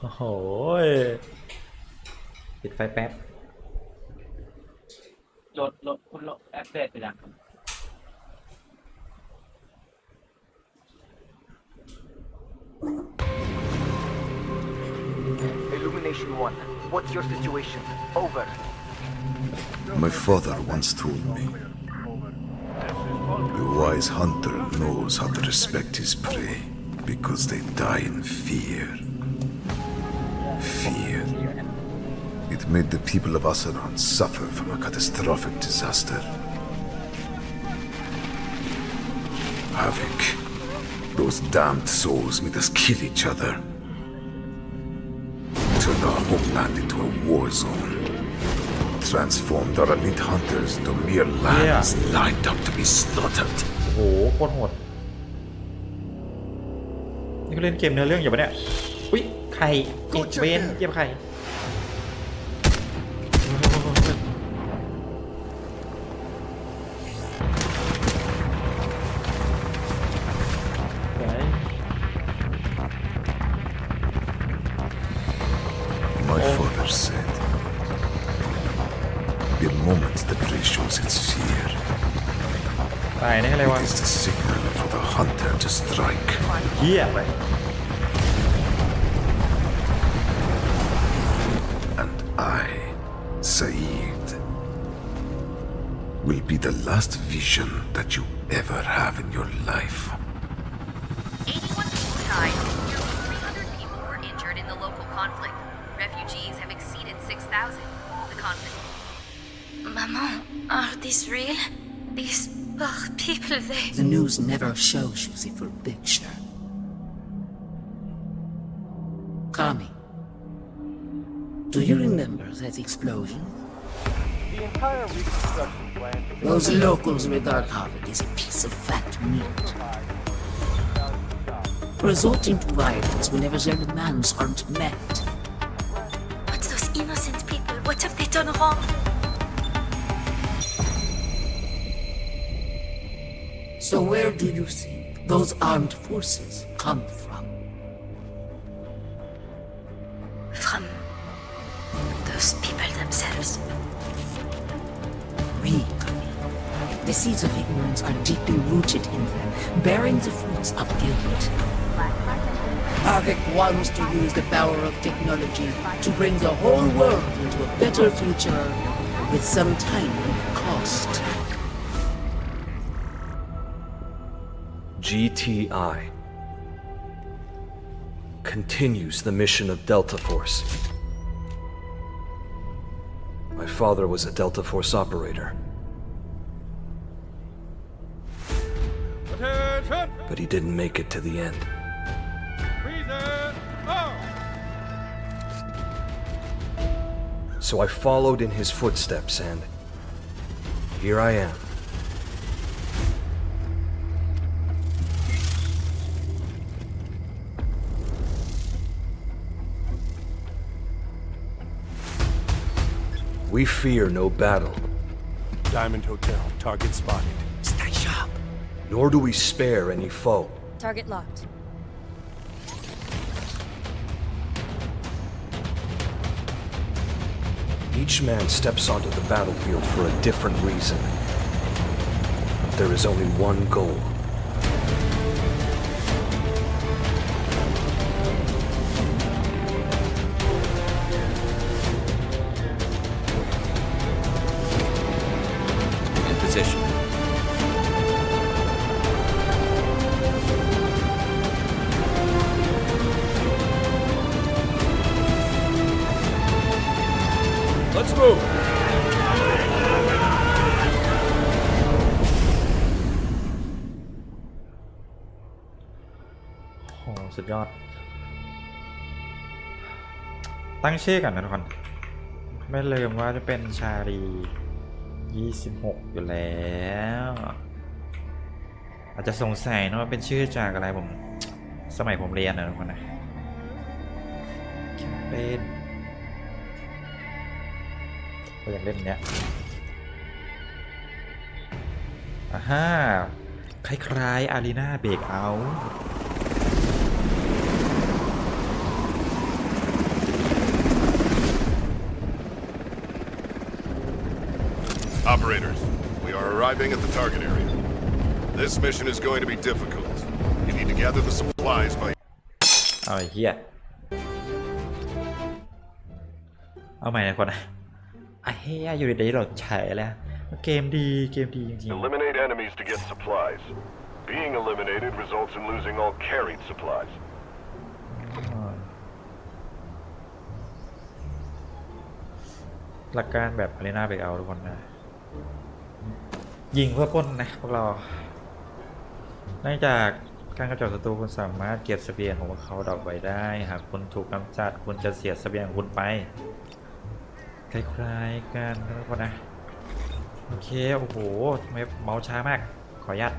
โอ้โหยปิดไฟแป๊บ โหลดโหลดคุณโหลดแอปเดตไปยัง Illumination 1, what's your situation? Over. My father once told me a wise hunter knows how to respect his prey because they die in fear. Fear. It made the people of Asaran suffer from a catastrophic disaster. Havoc. Those damned souls made us kill each other. Turned our homeland into a war zone. Transformed our elite hunters into mere lambs lined up to be slaughtered. โอ้โหโคตรโหด นี่ก็เล่นเกมเนื้อเรื่องอยู่ปะเนี่ย อุ้ย ไข่เจ็บเวนเจ็บไข่ will be the last vision that you ever have in your life. 81 people died. Nearly 300 people were injured in the local conflict. Refugees have exceeded 6,000. The conflict. Maman, are these real? These poor people, they. The news never shows you the full picture. Kami, do you remember that explosion? The entire reconstruction plan Those locals regard Harvard is a piece of fat meat. Resorting to violence whenever their demands aren't met. But those innocent people, what have they done wrong? So where do you think those armed forces come from? From seeds of ignorance are deeply rooted in them, bearing the fruits of guilt. Havoc wants to use the power of technology to bring the whole world into a better future with some tiny cost. GTI continues the mission of Delta Force. My father was a Delta Force operator. But he didn't make it to the end. So I followed in his footsteps, and here I am. We fear no battle, Diamond Hotel, target spotted. Nor do we spare any foe. Target locked. Each man steps onto the battlefield for a different reason. But there is only one goal. ชื่อกันนะทุกคน ไม่ลืมว่าจะเป็นชาลี26 อยู่แล้ว อาจจะสงสัยนะว่าเป็นชื่อจากอะไรผม สมัยผมเรียนนะทุกคนนะแคมเปญก็ยังเล่นเนี้ยอ่าฮ่าคล้ายๆอารีนาเบรกเอา Operators, we are arriving at the target area. This mission is going to be difficult. You need to gather the supplies by เอาไอ้เหี้ย เอาใหม่นะคนนะไอ้เหี้ยอยู่ดีๆเราใช้แล้ว เกมดี เกมดีจริง eliminate enemies to get supplies. Being eliminated results in losing all carried supplies. ๆอ่าหลักการแบบอารีนาเบรกเอาทุกคนนะ ยิงเพื่อป้นนะพวกเราเนื่องจากการกระจอกศัตรูคุณสามารถเก็บสเสบียงของพวกเขาดอกไว้ได้ หากคุณถูกกำจัดคุณจะเสียสเสบียงคุณไป คล้ายๆกันนะทุกคนนะ โอเค โอ้โหทำไมเมาส์ช้ามาก ขออนุญาต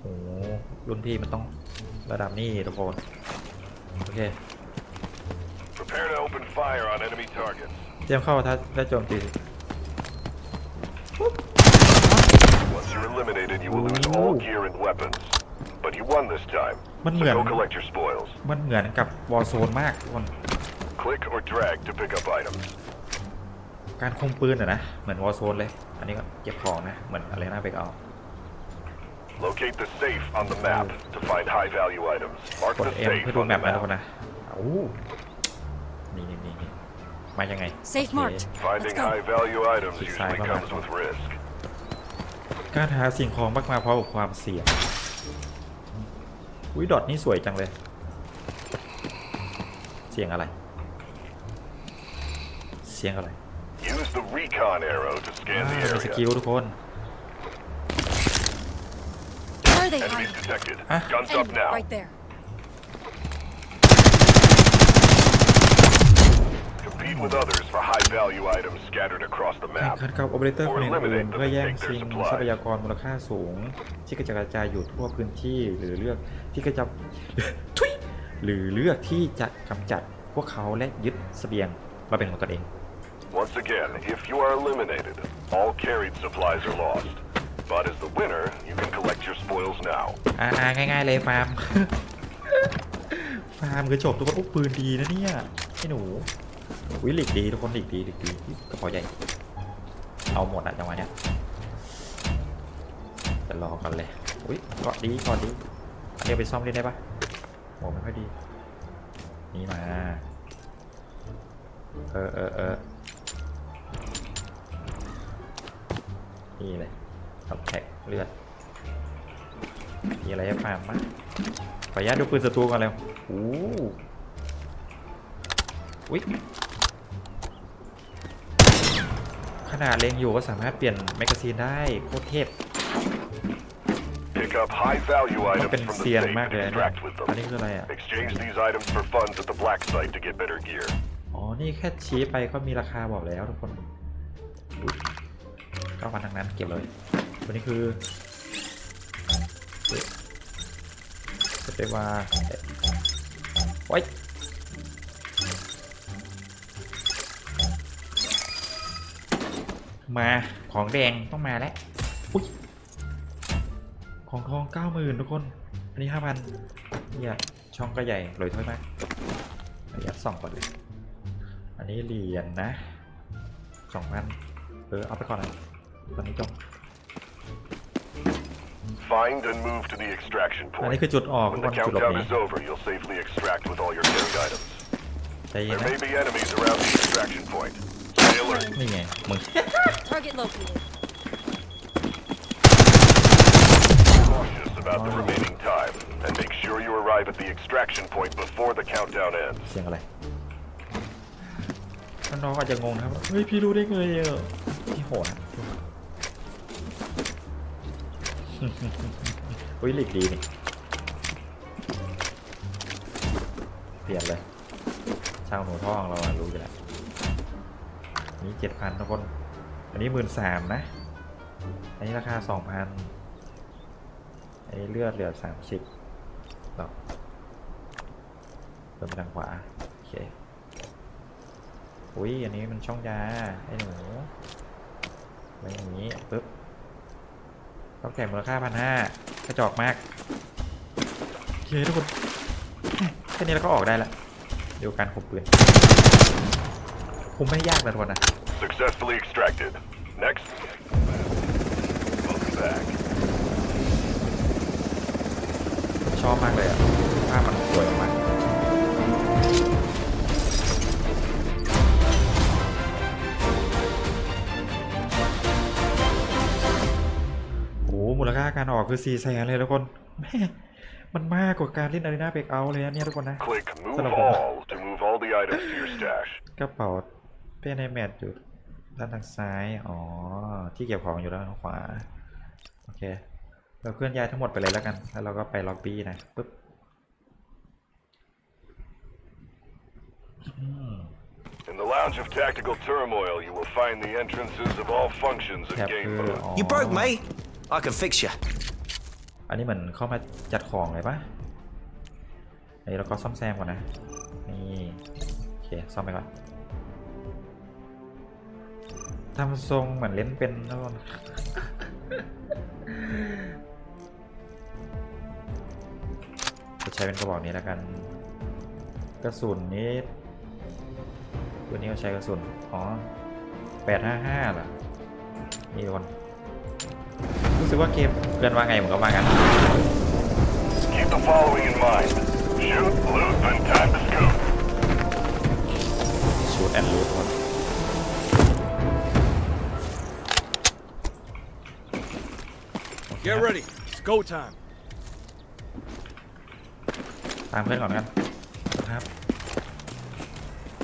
โอ้หรุ่นพี่มันต้องระดับนี้ทุกคน โอเค Prepare to open fire on enemy targets. เตรียมเข้าถ้าถ้าโจมตี Once you're eliminated, you will lose all gear and weapons. But you won this time, มัน so เหมือน go collect your spoils. มันเหมือนกับวอลโซนมากทุกคน Click or drag to pick up items. การคุมปืนอะนะ เหมือนวอลโซนเลย อันนี้ก็เก็บของนะ เหมือนอะไรนะเบรกเอา Locate the safe on the map to find high-value items. Mark กด the เอ็ม safe เพื่อดู on แม the ปนะทุกคน map. นะโอ้นี่นี่นี่นี่ มายังไง Safe โอเค marked. Finding Let's go. high-value items Six usually side on comes that with risk. การหาสิ่งของมากมาพร้อมกับความเสี่ยงอุ้ยดอทนี่สวยจังเลย เสียงอะไร เสียงอะไร Use the recon arrow to อ่า scan the มีสกิล area. ทุกคน Where are they Enemies hiding? detected. Huh? Guns up Enemy, now. right there. Compete with others for high-value items scattered across the แข่ง map. ขันกับโอเปอเรเตอร์คนอื่น Or eliminate ๆ them เพื่อ and แย่ง take their ชิง supplies. ทรัพยากรมูลค่าสูง ที่กระจายอยู่ทั่วพื้นที่หรือเลือกที่กระจับ ทุยหรือเลือกที่จะกำจัดพวกเขาและยึดเสบียงมาเป็นของตนเอง Once again, if you are eliminated, all carried supplies are lost. But as the winner, you can collect your spoils now. อ่าง่ายๆเลยฟาร์ม ฟาร์มคือจบทุกคนโอ้ปืนดีนะเนี่ยไอ้หนู วิลิกดีทุกคนหลีกดีหลีกดีกระเป๋าใหญ่ เอาหมดอะจังหวะเนี้ยจะรอกันเลยอุ้ยเกาะดีเกาะดีอันนี้เอาไปซ่อมเล่นได้ปะโอ้ไม่ค่อยดี นี่มา เออเออเออนี่เลยท็อปแท็กเลือด มีอะไรให้ฟาร์มมั้ยขออนุญาตดูปืนศัตรูก่อนเลยโอ้อุ๊ยข นาดเล็งอยู่ก็สามารถเปลี่ยนแมกกาซีนได้โคตรเทพ Pick up high-value มัน items เป็น from the เซียน safe มาก and เลยนะ extract with อันนี้ them. คืออะไรอะ Exchange these items for funds at the black site to get better gear. อ๋อ นี่แค่ชี้ไปก็มีราคาบอกแล้วทุกคนอุ๊ยก็มาทางนั้นเก็บเลยตัวนี้คือสเปวาเอ๊ะโอ๊ย มาของแดงต้องมาแล้วอุ้ยของทองเก้าหมื่นทุกคน อันนี้ห้าพันเนี่ยช่องก็ใหญ่ลอยถ้อยมากระยะสองก่อนเลยอันนี้เหรียญนะสองพันเออเอาไปก่อนนะตอนนี้จบ Find and move to the extraction อันนี้ point. คือจุดออกทุ When กค the นจุดหลบ countdown หนี is over, you'll safely extract with all your carried items. ใจเย็น There นะ may be enemies around the extraction point. Stay alert. นี่ไง มึง Target located. Cautious about the remaining time, and make sure you arrive at the extraction point before the countdown ends. เสียงอะไรน้องๆอาจจะงงนะครับว่าเฮ้ย พี่รู้ได้ไงอ่ะพี่โหดอะอุ้ยหลีกดีนี่ เปลี่ยนเลย ช่างหนูท่องเราอะรู้อยู่แล้วอั นี้เจ็ดพันทุกคน อันนี้หมื่นสามนะ อันนี้ราคาสองพันอันนี้เลือดเหลือสามสิบต่อเดินไปทางขวา โอเค อุ้ยอันนี้มันช่องยาไอ้หนูอะไรอย่างนี้ปึ๊บต้องแข่งมูลค่าพันห้ากระจอกมากโอเคทุกคนแค่นี้เราก็ออกได้ละเดี๋ยวการข่มปืน คุมไม่ยากนะทุกคนนะ Successfully extracted. Next. Welcome back. ชอบมากเลยอะภาพมันสวยมากโอ้โหมูลค่าการออกคือ4แสนเลยทุกคนแม่มันมากกว่าการเล่นอารีนาเบรกเอาเลยนะเนี่ยทุกคนนะ Click Move Son of a- All to move all the items to your stash. กระเป๋า เป้ในแมทอยู่ด้านทางซ้าย อ๋อ ที่เก็บของอยู่ด้านทางขวา โอเค เราเคลื่อนย้ายทั้งหมดไปเลยแล้วกัน แล้วเราก็ไปล็อบบี้นะปึ๊บอืม In the Lounge of Tactical Turmoil, you will find the entrances of all functions แค and ป game คือ mode. อ๋อ You broke, mate. I can fix you. อันนี้เหมือนเข้ามาจัดของเลยปะอันนี้เราก็ซ่อมแซมก่อนนะ นี่ โอเค ซ่อมไปก่อน ทำทรงเหมือนเล่นเป็นทุกคนจะใช้เป็นกระบอกนี้แล้วกัน กระสุนนี้ตัวนี้ก็ใช้กระสุน อ๋อ855เหรอนี่ทุกคนรู้สึกว่าเกมเพื่อนว่าไงผมก็ว่างั้น Keep the following in mind. Go time. ตามเพื่อนก่อนกันครับ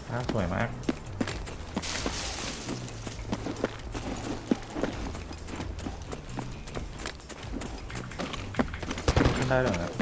ภาพสวยมาก ขึ้นได้เลยเห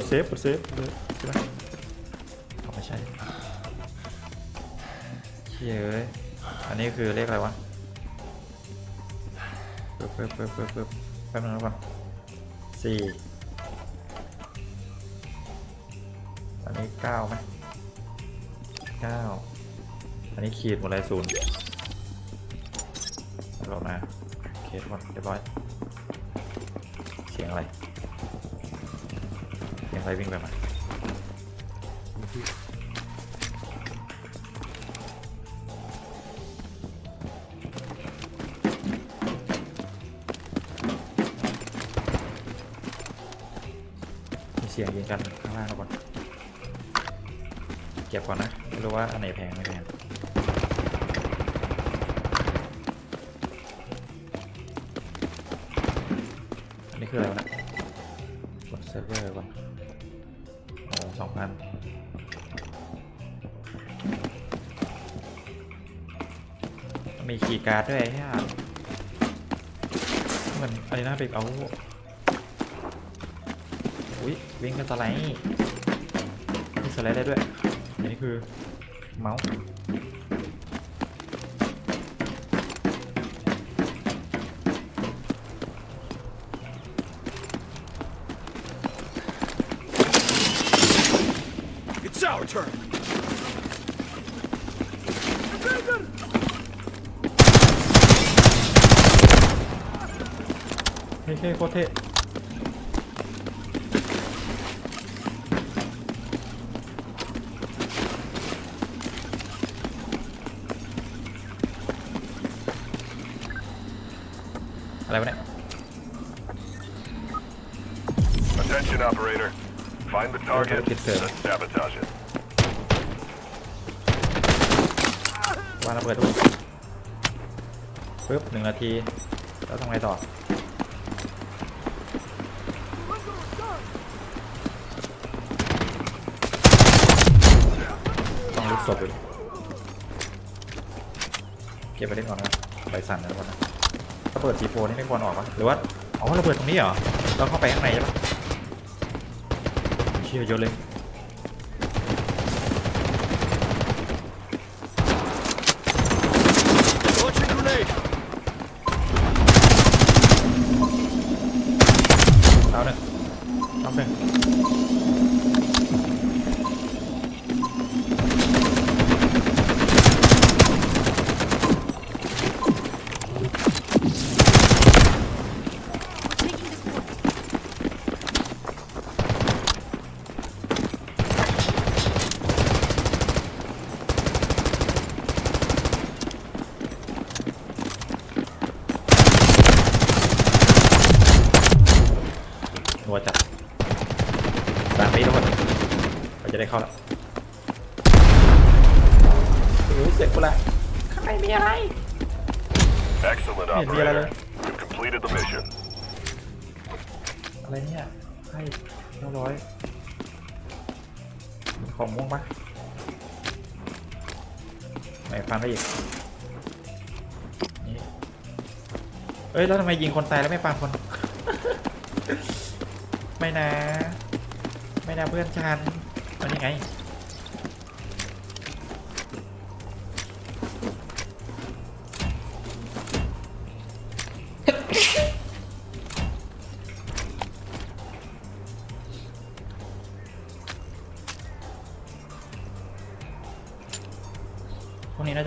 ดเซฟกดเซฟเลยใช่ไหมเอาไม่ใช่เชี่ยเอ้ยอันนี้คือเลขอะไรวะเพิ่มเพิ่มเพิ่มเพิ่มเพิ่มแป๊บนึงนะก่อน สี่อันนี้เก้าไหมเก้าอันนี้ขีดหมดเลยศูนย์เรามาเคทุกคนเรียบร้อย เสียงอะไร เสียงอะไรวิ่งไปมา สียงยิงกันข้างล่างก่อนเก็บก่อนนะไม่รู้ว่าอันไหนแพงไม่แพงอันนี้คืออะไรวะเนะกดเซิร์ฟเวอร์ก่อนโอ้สองพันมีคีย์การ์ดด้วยไอ้เหมือนอะไรนะเบรกเอา อุ้ยวิ่งกันสไลด์มีสไลด์ได้ด้วย อันนี้คือเมาส์ It's our turn. เท่ๆโคตรเท่ Attention, operator. Find the target Okay, good sir. and sabotage it. วางระเบิดด้วยปึ๊บหนึ่งนาที แล้วทำไงต่อ ต้องลุกศพอยู่เก็บไปเล่นก่อนนะใบสั่นนะทุกคนนะระเบิดซีโฟนี่ไม่ควรออกปะหรือว่า อ๋อระเบิดตรงนี้เหรอ เราเข้าไปข้างในใช่ปะเชี่ยเยอะเลย Launching grenade. เอาหนึ่งเอาหนึ่ ของม่วงปะไม่ฟังได้อีกเอ้ย แล้วทำไมยิงคนตายแล้วไม่ฟังคน ไม่นะ ไม่นะเพื่อนฉันมันยังไง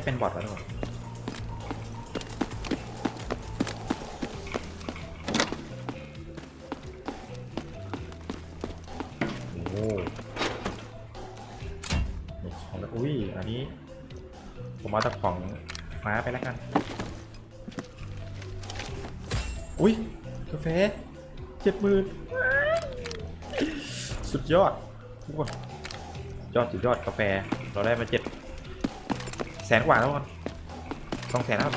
จะเป็นบอทแล้วทุกคนโอ้โหมีของแล้วอุ้ย อันนี้ ผมเอาจากของฟ้าไปแล้วกัน อุ้ยกาแฟเจ็ดหมื่นสุดยอดทุกคนยอดสุดยอดกาแฟ เราได้มาเจ็ด แสนกว่าแล้วคนสองแสนแล้ว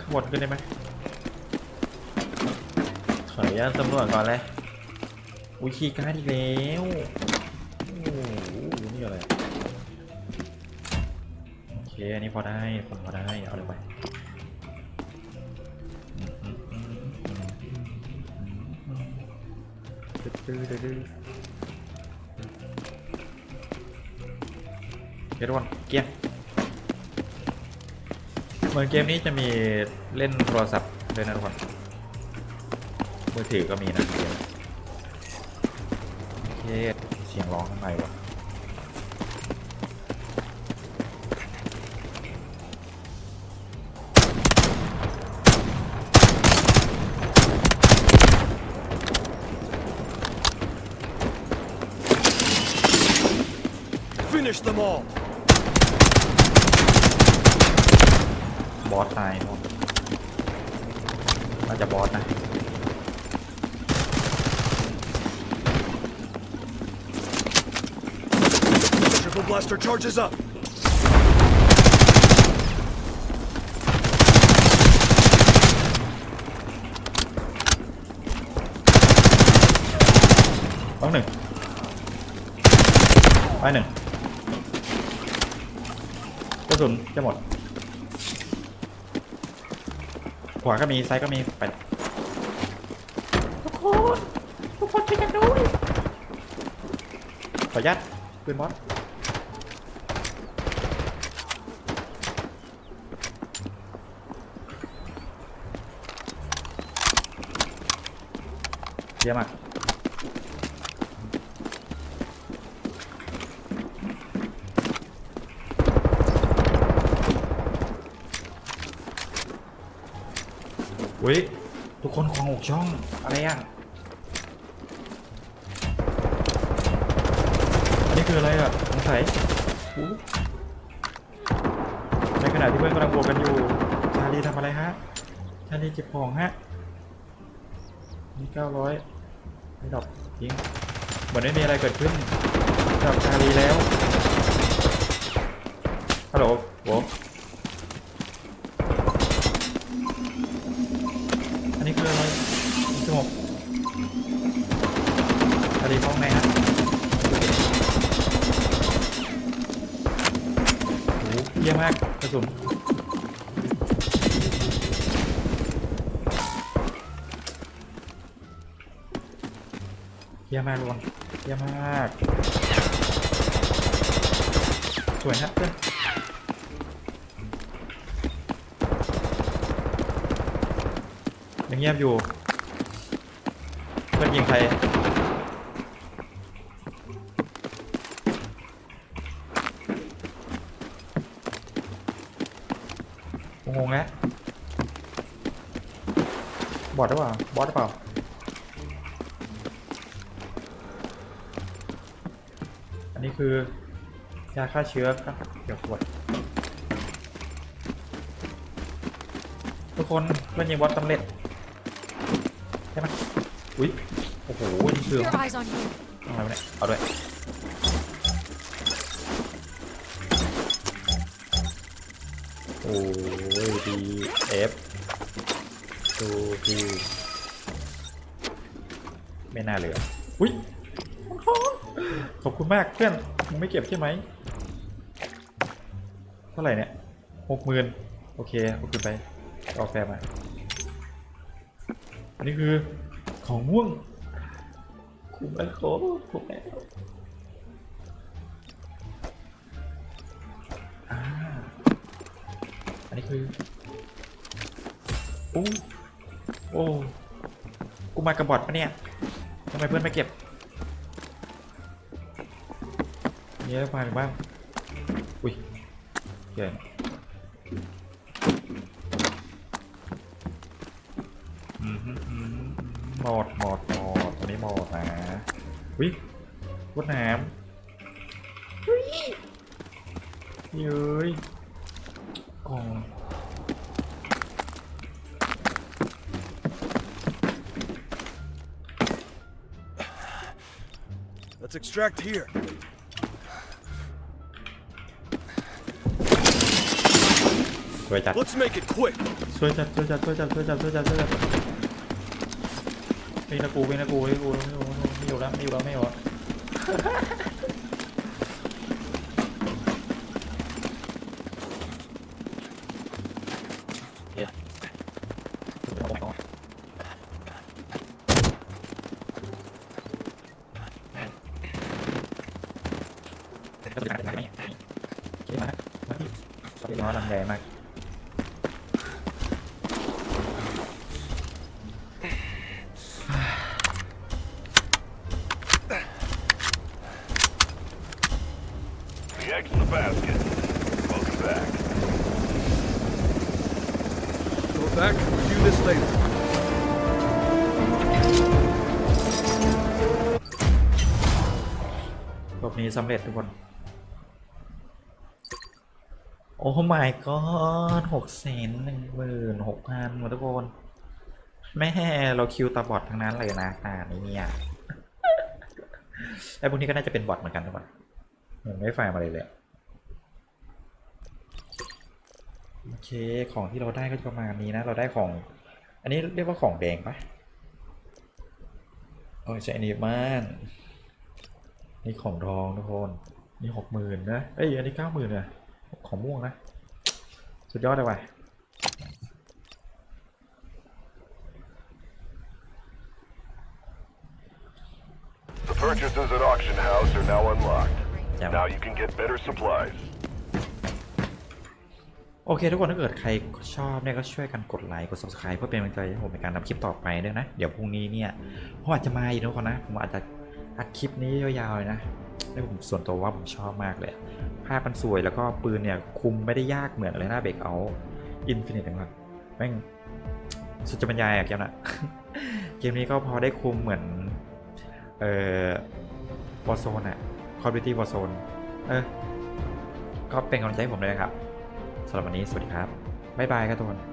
ขบวนขึ้นได้ไหมขออนุญาตำรวจก่อนเลยอุ้ยคีย์การ์ดอีกแล้วโอ้โหนี่อะไรโอเคอันนี้พอได้พอได้เอาเลยไปดื้อดื้อ ทุกคนเกียร์เหมือนเกมนี้จะมีเล่นโทรศัพท์ด้วยนะทุกคนมือถือก็มีนะเกมโอเคเสียงร้องข้างในวะ บ Finish them all. อสตายทุกคนน่าจะบอสนะ Triple blaster charges up. ต้องหนึ่งไปหนึ่งกระสุนจะหมด ขวาก็มีซ้ายก็มีไปทุกคนทุกคนช่วยกันด้วยขออนุญาตปืนบอสเยี่ยมมา อุ้ยทุกคนของหกช่องอะไรอะอันนี้คืออะไรอะสงสัยในขณะที่เพื่อนกำลังบวกกันอยู่ชาลีทำอะไรฮะชาลีเก็บของฮะนี่เก้าร้อยไม่ดอกจริงเหมือนไม่มีอะไรเกิดขึ้นกับชาลีแล้วฮัลโหลโว เยี่ยมมากกระสุนเยี่ยมมากทุกคนเยี่ยมมาก สวยนะเพื่อนยังเงียบอยู่เพื่อนยิงใคร งงๆแล้วบ อดหรือเปล่า บอสหรือเปล่า อันนี้คือยาฆ่าเชื้อครับ เดี๋ยวขวด ทุกคนเล่นยิงบอสสำเร็จใช่ไหมอุ้ย โอ้โหยิงเชือง Your eyes on you. อะไรวะเนี่ยเอาด้วย โอ้ยดีเอฟ ดูดีไม่น่าเหลืออุ้ยขอบคุณมากเพื่อนมึงไม่เก็บใช่ไหมเท่าไหร่เนี่ยหกหมื่นโอเคเอาคืนไปเอาแฟร์มาอันนี้คือของม่วงคุ้มแล้วโคคุ้มแล้วอ่อันนี้คืออู้ โอ้กูมากระบอดปะเนี่ยทำไมเพื่อนไม่เก็บมีอะไรมาหรือบ้างอุ้ยเก่งอืมฮึอืมหมดหมดหมดตัวนี้หมดนะวิรดน้ำเฮ้ยเย้ extract here. สวยจัด Let's make it quick. สวยจัดสวยจัดสวยจัดสวยจัดสวยจัดสวยจัดไม่นะกูไม่นะกูไม่กูไม่อยู่ไม่อยู่แล้วไม่อยู่แล้วไม่อยู่แล้วเดี๋ยวน้อยลำใหญ่มาก The egg's in the basket. Welcome back. Go back and review this later. รอบนี้สำเร็จทุกคนโอ้ my god หกแสนหนึ่งหมื่นหกพันมดทุกคน แม่เราคิวตาบอดทั้งนั้นเลยนะตานี้เนี่ยไอ้พวกนี้ก็น่าจะเป็นบอทเหมือนกันทุกคนเหมือนไม่ไฟล์มาเลยเลยโอเค ของที่เราได้ก็จะประมาณนี้นะ เราได้ของ อันนี้เรียกว่าของแดงปะโอ้ยใช่อันนี้มานนี่ของทองทุกคนนี่หกหมื่นนะเอ้ยอันนี้เก้าหมื่นอะของม่วงนะ สุดยอดเลยว่ะ The purchases at Auction House are now unlocked. Yeah. Now you can get better supplies. โอเคทุกคนถ้าเกิดใครชอบเนี่ยก็ช่วยกันกดไลค์กด subscribe เพื่อเป็นกำลังใจให้ผมในการทำคลิปต่อไปด้วยนะ เดี๋ยวพรุ่งนี้เนี่ยผมอาจจะมาอีกนะทุกคนนะ ผมอาจจะอัดคลิปนี้ยาวๆเลยนะแล้วผมส่วนตัวว่าผมชอบมากเลยภาพมันสวยแล้วก็ปืนเนี่ยคุมไม่ได้ยากเหมือนอะไรนะเบรกเอาอินฟินิตนะครับแม่งสุดจะบรรยายอะเกมน่ะเกมนี้ก็พอได้คุมเหมือนเอ่อวอร์โซนอะคอร์บิตี้วอร์โซนเออก็เป็นกำลังใจให้ผมเลยนะครับ สำหรับวันนี้สวัสดีครับ บ๊ายบายครับทุกคน